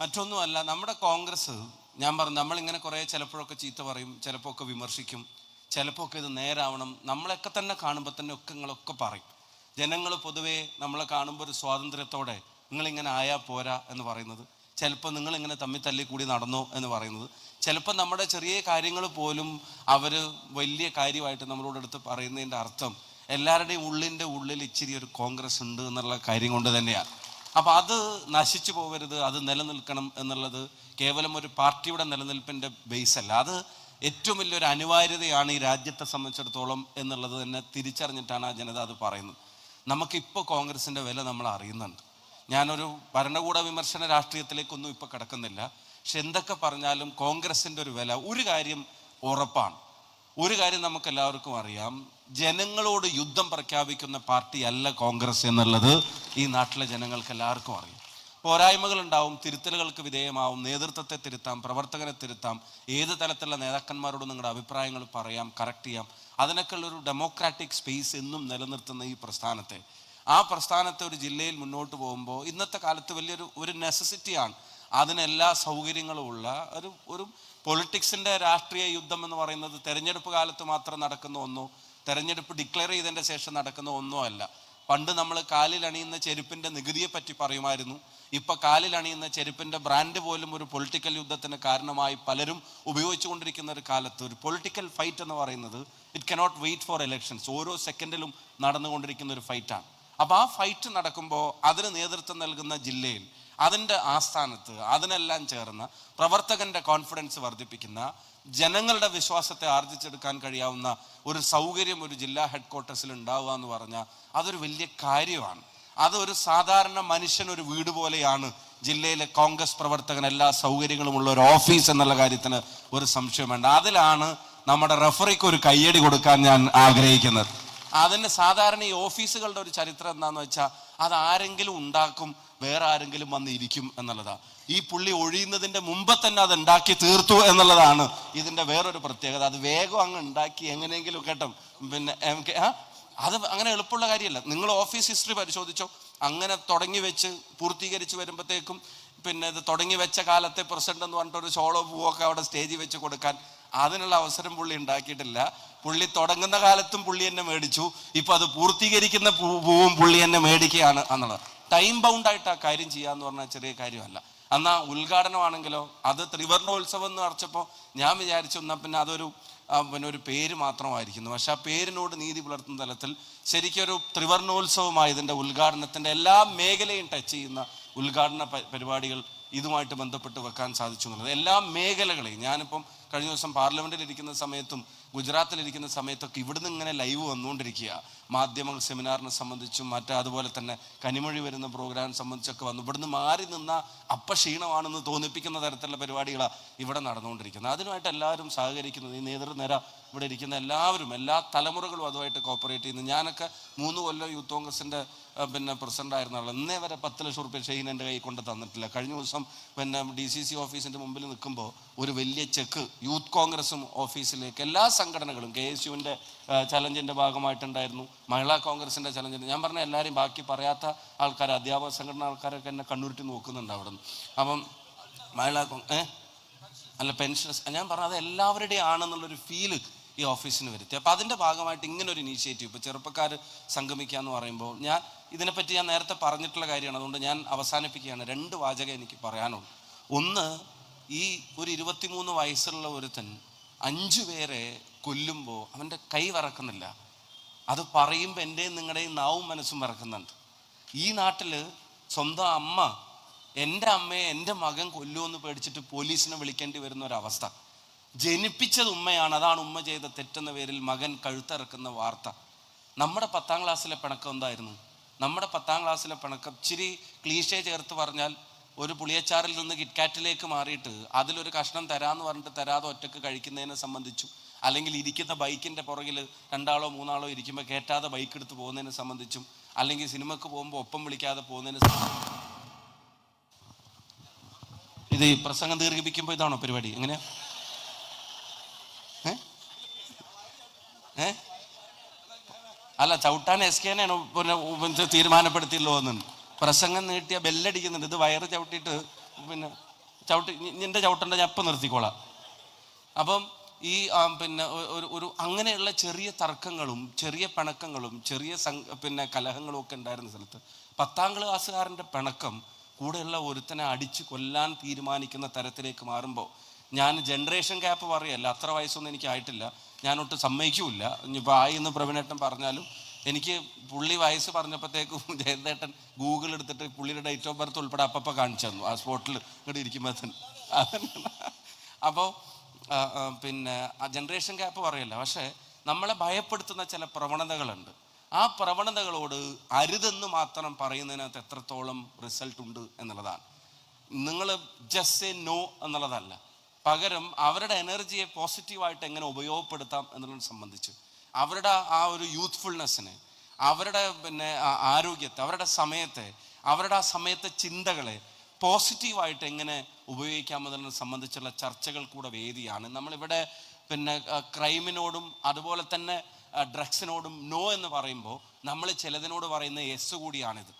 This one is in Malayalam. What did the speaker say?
മറ്റൊന്നുമല്ല നമ്മുടെ കോൺഗ്രസ് ഞാൻ പറഞ്ഞു നമ്മളിങ്ങനെ കുറേ ചിലപ്പോഴൊക്കെ ചീത്ത പറയും ചിലപ്പോൾ ഒക്കെ വിമർശിക്കും ചിലപ്പോൾ ഒക്കെ ഇത് നേരാവണം നമ്മളൊക്കെ തന്നെ കാണുമ്പോൾ തന്നെ ഒക്കെ നിങ്ങളൊക്കെ പറയും. ജനങ്ങൾ പൊതുവേ നമ്മളെ കാണുമ്പോൾ ഒരു സ്വാതന്ത്ര്യത്തോടെ നിങ്ങളിങ്ങനെ ആയാൽ പോരാ എന്ന് പറയുന്നത് ചിലപ്പോൾ നിങ്ങളിങ്ങനെ തമ്മിൽ തല്ലി കൂടി നടന്നോ എന്ന് പറയുന്നത് ചിലപ്പോൾ നമ്മുടെ ചെറിയ കാര്യങ്ങൾ പോലും അവർ വലിയ കാര്യമായിട്ട് നമ്മളോട് എടുത്ത് പറയുന്നതിന്റെ അർത്ഥം എല്ലാവരുടെയും ഉള്ളിന്റെ ഉള്ളിൽ ഇച്ചിരി ഒരു കോൺഗ്രസ് ഉണ്ട് എന്നുള്ള കാര്യം കൊണ്ട് തന്നെയാണ്. അപ്പൊ അത് നശിച്ചു പോകരുത് അത് നിലനിൽക്കണം എന്നുള്ളത് കേവലം ഒരു പാർട്ടിയുടെ നിലനിൽപ്പിന്റെ ബേസ് അല്ല. അത് ഏറ്റവും വലിയൊരു അനിവാര്യതയാണ് ഈ രാജ്യത്തെ സംബന്ധിച്ചിടത്തോളം എന്നുള്ളത് തന്നെ തിരിച്ചറിഞ്ഞിട്ടാണ് ആ ജനത അത് പറയുന്നത്. നമുക്കിപ്പോൾ കോൺഗ്രസിന്റെ വില നമ്മൾ അറിയുന്നുണ്ട്. ഞാനൊരു ഭരണകൂട വിമർശന രാഷ്ട്രീയത്തിലേക്കൊന്നും ഇപ്പോൾ കിടക്കുന്നില്ല. പക്ഷെ എന്തൊക്കെ പറഞ്ഞാലും കോൺഗ്രസിന്റെ ഒരു വില ഒരു കാര്യം ഉറപ്പാണ്. ഒരു കാര്യം നമുക്ക് എല്ലാവർക്കും അറിയാം. ജനങ്ങളോട് യുദ്ധം പ്രഖ്യാപിക്കുന്ന പാർട്ടി അല്ല കോൺഗ്രസ് എന്നുള്ളത് ഈ നാട്ടിലെ ജനങ്ങൾക്ക് എല്ലാവർക്കും അറിയാം. പോരായ്മകൾ ഉണ്ടാവും തിരുത്തലുകൾക്ക് വിധേയമാവും നേതൃത്വത്തെ തിരുത്താം പ്രവർത്തകരെ തിരുത്താം ഏത് തലത്തിലുള്ള നേതാക്കന്മാരോട് നിങ്ങളുടെ അഭിപ്രായങ്ങൾ പറയാം കറക്റ്റ് ചെയ്യാം അതിനൊക്കെ ഒരു ഡെമോക്രാറ്റിക് സ്പേസ് എന്നും നിലനിർത്തുന്ന ഈ പ്രസ്ഥാനത്തെ. ആ പ്രസ്ഥാനത്തെ ഒരു ജില്ലയിൽ മുന്നോട്ട് പോകുമ്പോൾ ഇന്നത്തെ കാലത്ത് വലിയൊരു ഒരു നെസസിറ്റിയാണ് അതിനെല്ലാ സൗകര്യങ്ങളും ഉള്ള ഒരു ഒരു പൊളിറ്റിക്സിന്റെ രാഷ്ട്രീയ യുദ്ധം എന്ന് പറയുന്നത് തെരഞ്ഞെടുപ്പ് കാലത്ത് മാത്രം നടക്കുന്ന ഒന്നോ തെരഞ്ഞെടുപ്പ് ഡിക്ലെയർ ചെയ്തതിന്റെ ശേഷം നടക്കുന്ന ഒന്നുമല്ല. പണ്ട് നമ്മൾ കാലിൽ അണിയുന്ന ചെരുപ്പിന്റെ നികുതിയെ പറ്റി പറയുമായിരുന്നു. ഇപ്പൊ കാലിൽ അണിയുന്ന ബ്രാൻഡ് പോലും ഒരു പൊളിറ്റിക്കൽ യുദ്ധത്തിന് കാരണമായി പലരും ഉപയോഗിച്ചുകൊണ്ടിരിക്കുന്ന ഒരു കാലത്ത് ഒരു പൊളിറ്റിക്കൽ ഫൈറ്റ് എന്ന് പറയുന്നത് it cannot wait for elections ഓരോ സെക്കൻഡിലും നടന്നുകൊണ്ടിരിക്കുന്ന ഒരു ഫൈറ്റാണ് അപ്പോൾ ആ ഫൈറ്റ് നടക്കുമ്പോൾ അതിന് നേതൃത്വം നൽകുന്ന ജില്ലയിൽ അതിന്റെ ആസ്ഥാനത്ത് അതിനെല്ലാം ചേർന്ന് പ്രവർത്തകന്റെ കോൺഫിഡൻസ് വർദ്ധിപ്പിക്കുന്ന ജനങ്ങളുടെ വിശ്വാസത്തെ ആർജിച്ചെടുക്കാൻ കഴിയാവുന്ന ഒരു സൗകര്യം ഒരു ജില്ലാ ഹെഡ് ക്വാർട്ടേഴ്സിൽ ഉണ്ടാവുക എന്ന് പറഞ്ഞാൽ അതൊരു വലിയ കാര്യമാണ്. അതൊരു സാധാരണ മനുഷ്യൻ ഒരു വീട് പോലെയാണ് ജില്ലയിലെ കോൺഗ്രസ് പ്രവർത്തകൻ. എല്ലാ സൗകര്യങ്ങളും ഉള്ള ഒരു ഓഫീസ് എന്നുള്ള കാര്യത്തിന് ഒരു സംശയം വേണ്ട. അതിലാണ് നമ്മുടെ റഫറിക്ക് ഒരു കയ്യടി കൊടുക്കാൻ ഞാൻ ആഗ്രഹിക്കുന്നത്. അതിന് സാധാരണ ഈ ഓഫീസുകളുടെ ഒരു ചരിത്രം എന്താണെന്ന് വെച്ചാൽ അത് ആരെങ്കിലും ഉണ്ടാക്കും വേറെ ആരെങ്കിലും വന്ന് ഇരിക്കും എന്നുള്ളതാ. ഈ പുള്ളി ഒഴിയുന്നതിന്റെ മുമ്പ് തന്നെ അത് ഉണ്ടാക്കി തീർത്തു എന്നുള്ളതാണ് ഇതിന്റെ വേറൊരു പ്രത്യേകത. അത് വേഗം അങ്ങ് ഉണ്ടാക്കി എങ്ങനെയെങ്കിലും കേട്ടോ. പിന്നെ അത് അങ്ങനെ എളുപ്പമുള്ള കാര്യമല്ല. നിങ്ങൾ ഓഫീസ് ഹിസ്റ്ററി പരിശോധിച്ചോ? അങ്ങനെ തുടങ്ങി വെച്ച് പൂർത്തീകരിച്ച് വരുമ്പോഴത്തേക്കും പിന്നെ ഇത് തുടങ്ങി വെച്ച കാലത്തെ പ്രസിഡന്റ് എന്ന് പറഞ്ഞിട്ട് ഒരു ഷോളോ പൂവൊക്കെ അവിടെ സ്റ്റേജിൽ വെച്ച് കൊടുക്കാൻ അതിനുള്ള അവസരം പുള്ളി ഉണ്ടാക്കിയിട്ടില്ല. പുള്ളി തുടങ്ങുന്ന കാലത്തും പുള്ളി എന്നെ മേടിച്ചു. ഇപ്പൊ അത് പൂർത്തീകരിക്കുന്ന പൂവും പുള്ളി എന്നെ മേടിക്കുകയാണ് എന്നുള്ളത്. ടൈം ബൗണ്ട് ആയിട്ട് ആ കാര്യം ചെയ്യാന്ന് പറഞ്ഞാൽ ചെറിയ കാര്യമല്ല. എന്നാ ഉദ്ഘാടനമാണെങ്കിലോ അത് ത്രിവർണോത്സവം എന്ന് അടച്ചപ്പോൾ ഞാൻ വിചാരിച്ചു എന്നാ പിന്നെ അതൊരു പിന്നെ ഒരു പേര് മാത്രമായിരിക്കുന്നു. പക്ഷെ ആ പേരിനോട് നീതി പുലർത്തുന്ന തലത്തിൽ ശരിക്കൊരു ത്രിവർണോത്സവമായി ഇതിന്റെ ഉദ്ഘാടനത്തിന്റെ എല്ലാ മേഖലയും ടച്ച് ചെയ്യുന്ന ഉദ്ഘാടന പരിപാടികൾ ഇതുമായിട്ട് ബന്ധപ്പെട്ട് വെക്കാൻ സാധിച്ചു എന്നുള്ളത്. എല്ലാ മേഖലകളെയും ഞാനിപ്പം കഴിഞ്ഞ ദിവസം പാർലമെന്റിൽ ഇരിക്കുന്ന സമയത്തും ഗുജറാത്തിൽ ഇരിക്കുന്ന സമയത്തൊക്കെ ഇവിടുന്ന് ഇങ്ങനെ ലൈവ് വന്നുകൊണ്ടിരിക്കുക മാധ്യമ സെമിനാറിനെ സംബന്ധിച്ചും മറ്റേ അതുപോലെ തന്നെ കനിമൊഴി വരുന്ന പ്രോഗ്രാം സംബന്ധിച്ചൊക്കെ വന്നു. ഇവിടുന്ന് മാറി നിന്ന അപ്പക്ഷീണമാണെന്ന് തോന്നിപ്പിക്കുന്ന തരത്തിലുള്ള പരിപാടികളാണ് ഇവിടെ നടന്നുകൊണ്ടിരിക്കുന്നത്. അതിനുമായിട്ട് എല്ലാവരും സഹകരിക്കുന്നത് ഈ നേതൃനിര ഇവിടെ ഇരിക്കുന്ന എല്ലാവരും എല്ലാ തലമുറകളും അതുമായിട്ട് കോപ്പറേറ്റ് ചെയ്യുന്നു. ഞാനൊക്കെ മൂന്ന് കൊല്ലം യൂത്ത് കോൺഗ്രസിന്റെ പിന്നെ പ്രസിഡന്റ് ആയിരുന്നുള്ള ഇന്നേ വരെ പത്ത് ലക്ഷം റുപ്യ ഷെയ്ൻ എന്റെ കൈ കൊണ്ട് തന്നിട്ടില്ല. കഴിഞ്ഞ ദിവസം പിന്നെ ഡി സി സി ഓഫീസിന്റെ മുമ്പിൽ നിൽക്കുമ്പോൾ ഒരു വലിയ ചെക്ക് യൂത്ത് കോൺഗ്രസും ഓഫീസിലേക്ക് എല്ലാ സംഘടനകളും കെ എസ് യുവിന്റെ ചലഞ്ചിന്റെ ഭാഗമായിട്ടുണ്ടായിരുന്നു. മഹിളാ കോൺഗ്രസിന്റെ ചലഞ്ചിന്റെ ഞാൻ പറഞ്ഞ എല്ലാവരെയും ബാക്കി പറയാത്ത ആൾക്കാർ അധ്യാപക സംഘടന ആൾക്കാരൊക്കെ എന്നെ കണ്ണുരുട്ടി നോക്കുന്നുണ്ട് അവിടെ നിന്ന് അപ്പം മഹിളാ ഏ? അല്ല പെൻഷൻസ് ഞാൻ പറഞ്ഞത് എല്ലാവരുടെയും ആണെന്നുള്ളൊരു ഫീൽ ഈ ഓഫീസിന് വരുത്തി. അപ്പോൾ അതിന്റെ ഭാഗമായിട്ട് ഇങ്ങനെ ഒരു ഇനീഷ്യേറ്റീവ് ഇപ്പോൾ ചെറുപ്പക്കാർ സംഗമിക്കുക എന്ന് പറയുമ്പോൾ ഞാൻ ഇതിനെപ്പറ്റി ഞാൻ നേരത്തെ പറഞ്ഞിട്ടുള്ള കാര്യമാണ്. അതുകൊണ്ട് ഞാൻ അവസാനിപ്പിക്കുകയാണ്. രണ്ട് വാചകം എനിക്ക് പറയാനുള്ളൂ. ഒന്ന് ഈ ഒരു ഇരുപത്തിമൂന്ന് വയസ്സുള്ള ഒരുത്തൻ അഞ്ചു പേരെ കൊല്ലുമ്പോൾ അവന്റെ കൈ വറക്കുന്നില്ല. അത് പറയുമ്പോൾ എന്റെയും നിങ്ങളുടെയും നാവും മനസ്സും വറക്കുന്നുണ്ട്. ഈ നാട്ടിൽ സ്വന്തം അമ്മ എന്റെ അമ്മയെ എന്റെ മകൻ കൊല്ലുമെന്ന് പേടിച്ചിട്ട് പോലീസിനെ വിളിക്കേണ്ടി വരുന്ന ഒരവസ്ഥ ജനിപ്പിച്ചത് ഉമ്മയാണ്. അതാണ് ഉമ്മ ചെയ്ത തെറ്റെന്ന പേരിൽ മകൻ കഴുത്തിറക്കുന്ന വാർത്ത. നമ്മുടെ പത്താം ക്ലാസ്സിലെ പിണക്കം എന്തായിരുന്നു? നമ്മുടെ പത്താം ക്ലാസ്സിലെ പിണക്കം ഇച്ചിരി ക്ലീഷെ ചേർത്ത് പറഞ്ഞാൽ ഒരു പുളിയച്ചാറിൽ നിന്ന് കിറ്റ്കാറ്റിലേക്ക് മാറിയിട്ട് അതിലൊരു കഷ്ണം തരാമെന്ന് പറഞ്ഞിട്ട് തരാതെ ഒറ്റയ്ക്ക് കഴിക്കുന്നതിനെ സംബന്ധിച്ചു. അല്ലെങ്കിൽ ഇരിക്കുന്ന ബൈക്കിന്റെ പുറകിൽ രണ്ടാളോ മൂന്നാളോ ഇരിക്കുമ്പോൾ കയറ്റാതെ ബൈക്ക് എടുത്ത് പോകുന്നതിനെ സംബന്ധിച്ചും അല്ലെങ്കിൽ സിനിമക്ക് പോകുമ്പോൾ ഒപ്പം വിളിക്കാതെ പോകുന്നതിനെ ഇത് പ്രസംഗം ദീർഘിപ്പിക്കുമ്പോൾ ഇതാണോ പരിപാടി? എങ്ങനെയാ? ഏ? അല്ല ചവിട്ടാൻ എസ് കെനാണ് പിന്നെ തീരുമാനപ്പെടുത്തിയല്ലോ എന്ന്? പ്രസംഗം നീട്ടിയ ബെല്ലടിക്കുന്നുണ്ട്. ഇത് വയറ് ചവിട്ടിയിട്ട് പിന്നെ ചവിട്ടി നിന്റെ ചവിട്ടണ്ട ഞാൻ ഇപ്പം നിർത്തിക്കോളാം. അപ്പം ഈ പിന്നെ ഒരു ഒരു അങ്ങനെയുള്ള ചെറിയ തർക്കങ്ങളും ചെറിയ പിണക്കങ്ങളും ചെറിയ പിന്നെ കലഹങ്ങളും ഒക്കെ ഉണ്ടായിരുന്ന സ്ഥലത്ത് പത്താം ക്ലാസ്സുകാരന്റെ പിണക്കം കൂടെയുള്ള ഒരുത്തനെ അടിച്ച് കൊല്ലാൻ തീരുമാനിക്കുന്ന തരത്തിലേക്ക് മാറുമ്പോൾ ഞാൻ ജനറേഷൻ ഗ്യാപ്പ് പറയല്ല അത്ര വയസ്സൊന്നും എനിക്ക് ആയിട്ടില്ല. ഞാനൊട്ട് സമ്മതിക്കൂല ഇനിയിപ്പോൾ ആയി എന്ന് പ്രവീണേട്ടൻ പറഞ്ഞാലും എനിക്ക് പുള്ളി വയസ്സ് പറഞ്ഞപ്പോഴത്തേക്കും ജയന്തേട്ടൻ ഗൂഗിൾ എടുത്തിട്ട് പുള്ളിയുടെ ഡേറ്റ് ഓഫ് ബർത്ത് ഉൾപ്പെടെ അപ്പപ്പോൾ കാണിച്ചു തന്നു. ആ സ്പോട്ടിൽ ഇങ്ങോട്ട് ഇരിക്കുമ്പോൾ തന്നെ. അപ്പോൾ പിന്നെ ജനറേഷൻ ഗ്യാപ്പ് പറയില്ല. പക്ഷേ നമ്മളെ ഭയപ്പെടുത്തുന്ന ചില പ്രവണതകളുണ്ട്. ആ പ്രവണതകളോട് അരുതെന്ന് മാത്രം പറയുന്നതിനകത്ത് എത്രത്തോളം റിസൾട്ട് ഉണ്ട് എന്നുള്ളതാണ്. നിങ്ങൾ ജസ്റ്റ് എ നോ എന്നുള്ളതല്ല. പകരം അവരുടെ എനർജിയെ പോസിറ്റീവായിട്ട് എങ്ങനെ ഉപയോഗപ്പെടുത്താം എന്നുള്ളത് സംബന്ധിച്ച്. അവരുടെ ആ ഒരു യൂത്ത്ഫുൾനെസ്സിനെ അവരുടെ പിന്നെ ആരോഗ്യത്തെ അവരുടെ സമയത്തെ അവരുടെ ആ സമയത്തെ ചിന്തകളെ പോസിറ്റീവായിട്ട് എങ്ങനെ ഉപയോഗിക്കാമെന്നതിനെ സംബന്ധിച്ചുള്ള ചർച്ചകൾ കൂടെ വേദിയാണ്. നമ്മളിവിടെ പിന്നെ ക്രൈമിനോടും അതുപോലെ തന്നെ ഡ്രഗ്സിനോടും നോ എന്ന് പറയുമ്പോൾ നമ്മൾ ചിലതിനോട് പറയുന്ന യെസ് കൂടിയാണിത്.